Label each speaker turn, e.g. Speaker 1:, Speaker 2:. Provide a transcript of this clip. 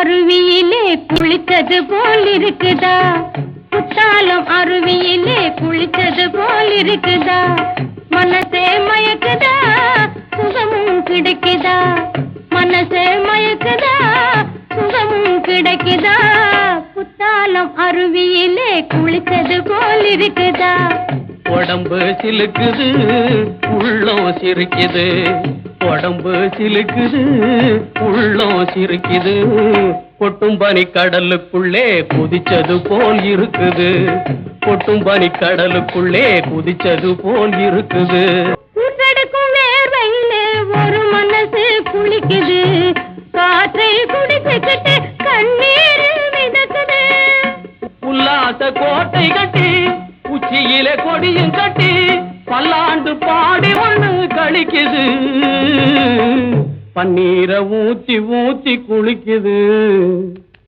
Speaker 1: அருவியிலே குளித்தது போல் இருக்குதா குத்தாலம் அருவியிலே குளித்தது போல் இருக்குதா மனசே மயக்குதா? சுகமும் கிடைக்குதா? மனசே மயக்குதா? சுகமும் கிடைக்குதா? குத்தாலம் அருவியிலே குளித்தது போல் இருக்குதா
Speaker 2: உடம்பு சிலுக்குது உள்ளம் சிரிக்குது. உடம்பு சிலுக்குது உள்ளம் சிரிக்குது. கொட்டும் பனி கடலுக்குள்ளே குதிச்சது போல் இருக்குது. கொட்டும் பனி கடலுக்குள்ளே குதிச்சது போல் இருக்குது.
Speaker 1: ஒரு மனசு குளிக்குது. காற்றை குடிச்சுக்கிட்டு கண்ணீர் மிதக்குது.
Speaker 2: உல்லாச கோட்டை கட்டி உச்சியிலே கொடியும் கட்டி பல்லாண்டு பாடி ஒண்ணு கழிக்குது பன்னீரை ஊத்தி ஊத்தி குளிக்குது.